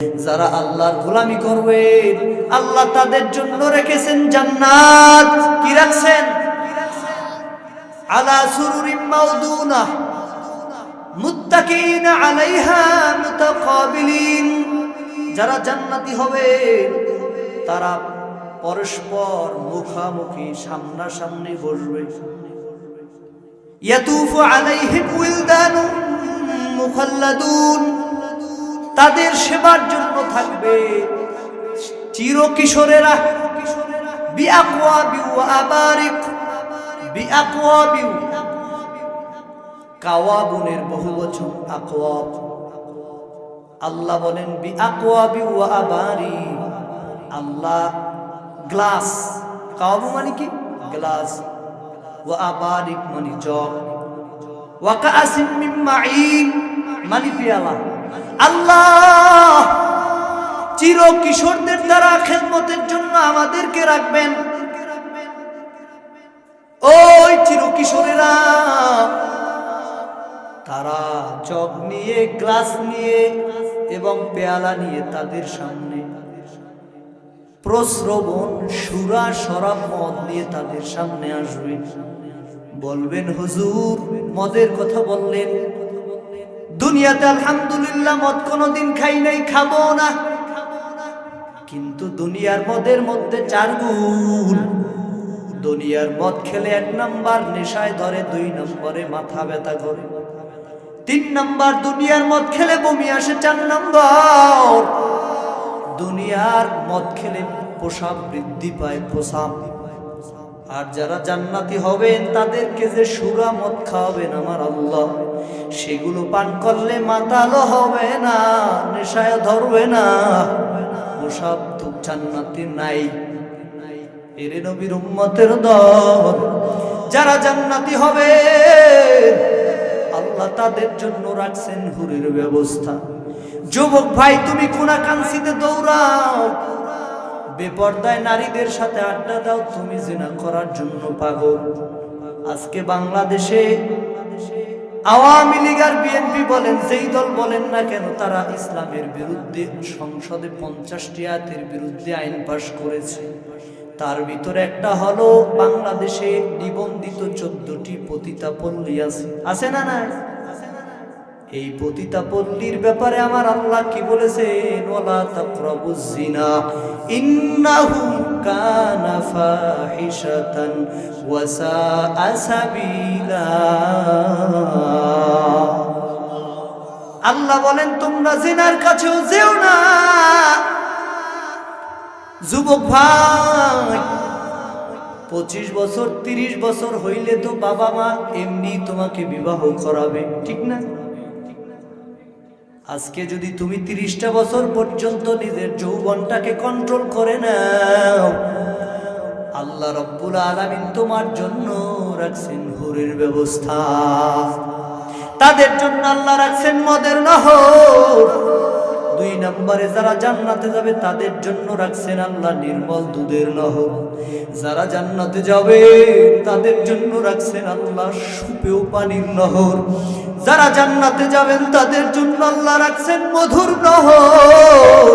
যারা আল্লাহর গোলামি করবে, আল্লাহ তাদের জন্য রেখেছেন জান্নাত। কি রাখছেন? আলা সুরুরিম মাউদুনা। মুত্তাকিন আলাইহা মুতাকাবিলিন। যারা জান্নাতি হবে, তারা পরস্পর মুখামুখি সামনাসামনি বসবে। ইয়াতুফু আলাইহিম উইলদানু মুখাল্লাদুন। তাদের সেবার জন্য থাকবে। চির কিশোরেরা বহু আকওয়াব। আল্লাহ বলেন আবারি আল্লাহ গ্লাস, কাওয়াবু মানে কি? গ্লাস। ওয়া আবারিক মানে জগ। ওয়া কাসিম মিন মাইন মানে পিয়ালা। আল্লাহ, চির কিশোরদের দ্বারা খেদমতের জন্য আমাদেরকে রাখবেন। ওই চির কিশোরেরা, তারা চক নিয়ে গ্লাস নিয়ে এবং পেয়ালা নিয়ে তাদের সামনে প্রশ্রবণ, সুরা, সরাব মদ নিয়ে তাদের সামনে আসবে। বলবেন, হুজুর, মদের কথা বললেন। দুনিয়াতে আলহামদুলিল্লাহ মদ কোনোদিন খাই নাই, খাব না। কিন্তু দুনিয়ার মদের মধ্যে চার গুণ। দুনিয়ার মদ খেলে এক নাম্বার নেশায় ধরে, দুই নম্বরে মাথা ব্যথা করে। তিন নাম্বার, দুনিয়ার মদ খেলে বমি আসে চার নাম্বার। দুনিয়ার মদ খেলে পোশাক বৃদ্ধি পায়, পোশাক আর যারা জান্নাতি হবেন, তাদেরকে যে সুরা মদ খাওয়াবেন আমার আল্লাহ। সেগুলো পান করলে মাতালো হবে না, নেশায় ধরবে না। ওসব তো জান্নাতি নাই। এরে নবীর উম্মতের দল। যারা জান্নাতি হবে, আল্লাহ তাদের জন্য রাখছেন হুরের ব্যবস্থা। যুবক ভাই, তুমি কোনা কাঞ্চিতে দৌড়াও। বেপর্দায় নারীদের সাথে আড্ডা দাও, তুমি জিনা করার জন্য পাগল। আজকে বাংলাদেশে আওয়ামী লীগ আর বিএনপি বলেন, যেই দল বলেন না কেন, তারা ইসলামের বিরুদ্ধে, সংসদে পঞ্চাশটি আয়াতের বিরুদ্ধে আইন পাশ করেছে। তার ভিতরে একটা হলো, বাংলাদেশে নিবন্ধিত চোদ্দটি পতিতা পল্লী আছে। আছে না না এই পতিতা ব্যাপারে আমার আল্লাহ কি বলেছেন? ওলা তাকরাবুজ জিনা। ইন্নাহু কানা ফাহিশাতান ওয়া সাআ আল্লাহ বলেন, তোমরা জিনার কাছেও যেও না। যুবক ভাই, পঁচিশ বছর, তিরিশ বছর হইলে তো বাবা মা এমনি তোমাকে বিবাহ করাবে, ঠিক না? আজকে যদি তুমি তিরিশটা বছর পর্যন্ত নিজের যৌবনটাকে কন্ট্রোল করে নাও, আল্লাহ রব্বুল আলমিন তোমার জন্য রাখছেন হুরের ব্যবস্থা। তাদের জন্য আল্লাহ রাখছেন মদের নহর। দুই নম্বরে যারা জান্নাতে যাবে, তাদের জন্য রাখছেন আল্লাহ নির্মল দুধের নহর যারা জান্নাতে যাবে, তাদের জন্য রাখছেন আল্লাহ সুপেও পানির নহর যারা জান্নাতে যাবেন, তাদের জন্য আল্লাহ রাখছেন মধুর নহর